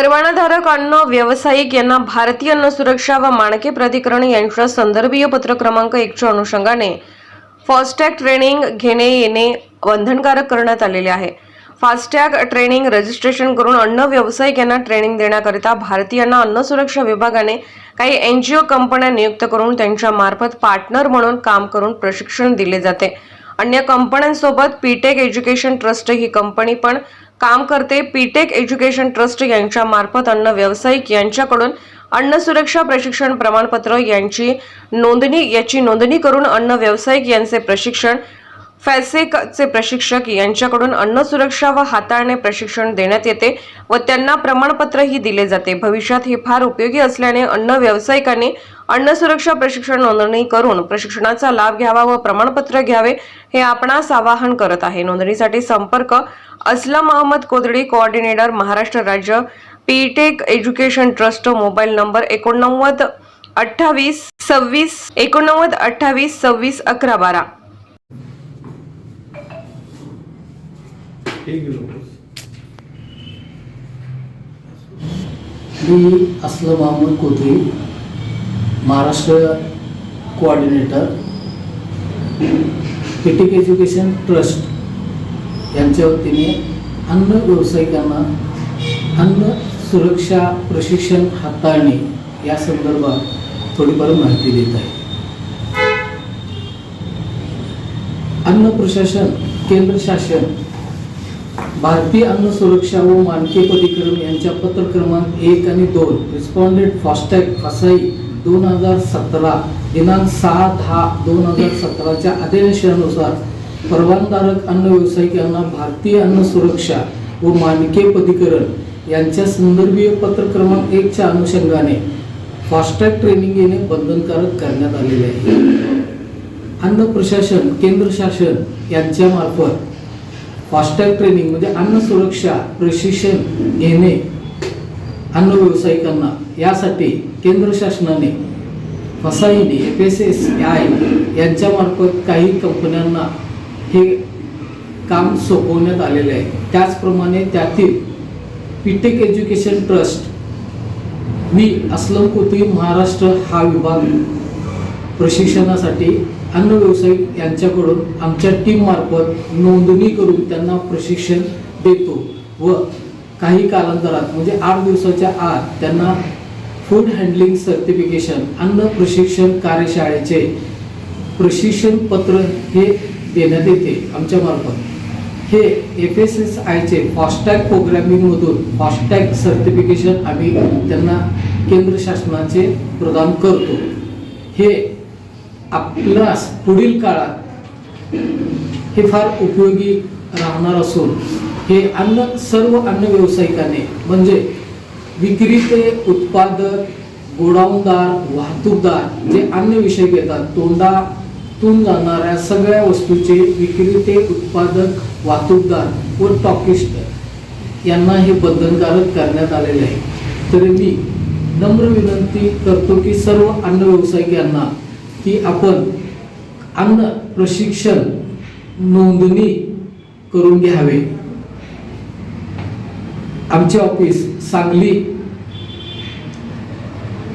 परवानाधारक अन्न व्यावसायिक यांना भारतीय अन्न सुरक्षा व मानके प्राधिकरण यांच्या संदर्भीय पत्र क्रमांक एकच्या अनुषंगाने फास्टॅग ट्रेनिंग घेणे येणे बंधनकारक करण्यात आलेले आहे. फास्टॅग ट्रेनिंग रजिस्ट्रेशन करून अन्न व्यावसायिक यांना ट्रेनिंग देण्याकरिता भारतीयांना अन्न सुरक्षा विभागाने काही एन जी ओ कंपन्या नियुक्त करून त्यांच्या मार्फत पार्टनर म्हणून काम करून प्रशिक्षण दिले जाते. अन्य कंपन्यांसोबत पीटेक एज्युकेशन ट्रस्ट ही कंपनी पण काम करते पीटेक एज्युकेशन ट्रस्ट यांच्या मार्फत अन्न व्यावसायिक यांच्याकडून अन्न सुरक्षा प्रशिक्षण प्रमाणपत्र यांची नोंदणी याची नोंदणी करून अन्न व्यावसायिक यांचे प्रशिक्षण फॅसेकचे प्रशिक्षक यांच्याकडून अन्न सुरक्षा व हाताळणे प्रशिक्षण देण्यात येते व त्यांना प्रमाणपत्रही दिले जाते. भविष्यात हे फार उपयोगी असल्याने अन्न व्यावसायिकांनी अन्न सुरक्षा प्रशिक्षण नोंदणी करून प्रशिक्षणाचा लाभ घ्यावा व प्रमाणपत्र घ्यावे हे आपणास आवाहन करत आहे. नोंदणीसाठी संपर्क असलम अहमद कोदडी कोऑर्डिनेटर महाराष्ट्र राज्य PTech education trust mobile number एकोणनव्वद अठ्ठावीस सव्वीस एकोणनव्वद अठ्ठावीस सव्वीस अकरा बारा. ठीक आहे मी असलम अहमद कोथरी महाराष्ट्र कोऑर्डिनेटर किटिक एज्युकेशन ट्रस्ट यांच्या वतीने अन्न व्यावसायिकांना अन्न सुरक्षा प्रशिक्षण हाताळणे या संदर्भात थोडीफार माहिती देत आहे. अन्न प्रशासन केंद्र शासन भारतीय अन्न सुरक्षा व मानके प्राधिकरण यांच्या पत्र क्रमांक एक आणि दोन रिस्पॉन्डेड फास्टॅग फसाई दोन हजार सतरा दिनांक सहा दहा दोन हजार सतराच्या आदेशानुसार परवानधारक अन्न व्यावसायिकांना भारतीय अन्न सुरक्षा व मानके प्राधिकरण यांच्या संदर्भीय पत्र क्रमांक एकच्या अनुषंगाने फास्टॅग ट्रेनिंग येणे बंधनकारक करण्यात आलेले आहे. अन्न प्रशासन केंद्र शासन यांच्या मार्फत फास्टॅग ट्रेनिंग म्हणजे अन्न सुरक्षा प्रशिक्षण घेणे अन्न व्यावसायिकांना. यासाठी केंद्र शासनाने फसाईने एफ एस एस आय यांच्यामार्फत काही कंपन्यांना हे काम सोपवण्यात आलेले आहे. त्याचप्रमाणे त्यातील पीटेक एज्युकेशन ट्रस्ट मी असलम कोथी महाराष्ट्र हा विभाग प्रशिक्षणासाठी अन्न व्यावसायिक यांच्याकडून आमच्या टीम मार्फत नोंदणी करून त्यांना प्रशिक्षण देतो व काही कालांतरात म्हणजे आठ दिवसाच्या आत त्यांना फूड हँडलिंग सर्टिफिकेशन अन्न प्रशिक्षण कार्यशाळेचे प्रशिक्षण पत्र हे देण्यात येते आमच्या मार्फत. हे एफ एस एस आयचे फास्टॅग प्रोग्रॅमिंगमधून फास्टॅग सर्टिफिकेशन आम्ही त्यांना केंद्र शासनाचे प्रदान करतो. हे आपल्यास पुढील काळात हे फार उपयोगी राहणार असून हे अन्न सर्व अन्न व्यावसायिकाने म्हणजे विक्रीते उत्पादक गोडाऊनदार वाहतूकदार जे अन्न विषय घेतात तोंडातून जाणाऱ्या सगळ्या वस्तूचे विक्रीते उत्पादक वाहतूकदार व टॉकिस्ट यांना हे बंधनकारक करण्यात आलेले आहे. तरी मी नम्र विनंती करतो की सर्व अन्न व्यावसायिक यांना की आपण अन्न प्रशिक्षण नोंदणी करून घ्यावे. आमचे office Sangli.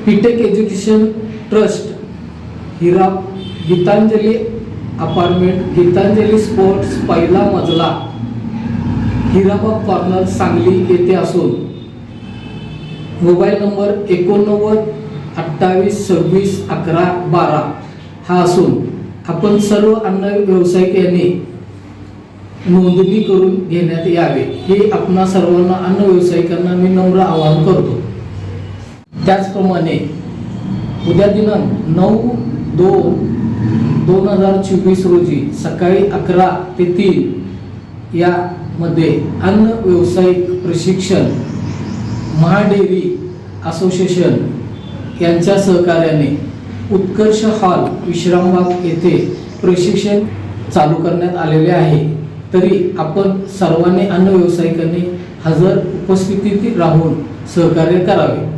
PTech education trust Hira Gitanjali apartment Gitanjali sports पहिला मजला. हिराबाग कॉर्नर सांगली येथे असून. मोबाईल नंबर एकोणनव्वद अठ्ठावीस सव्वीस अकरा बारा. हा असून आपण सर्व अन्न व्यावसायिक यांनी नोंदणी करून घेण्यात यावे. हे आपणा सर्वांना अन्न व्यावसायिकांना मी नम्र आवाहन करतो. त्याचप्रमाणे उद्या दिनांक नऊ दोन दोन हजार चोवीस रोजी सकाळी अकरा ते तीन यामध्ये अन्न व्यावसायिक प्रशिक्षण महाडेरी असोसिएशन यांच्या सहकार्याने उत्कर्ष हॉल विश्रामबाग येथे प्रशिक्षण चालू करण्यात आलेले आहे. तरी आपण सर्वांनी अन्न व्यावसायिकांनी हजर उपस्थितीत राहून सहकार्य करावे.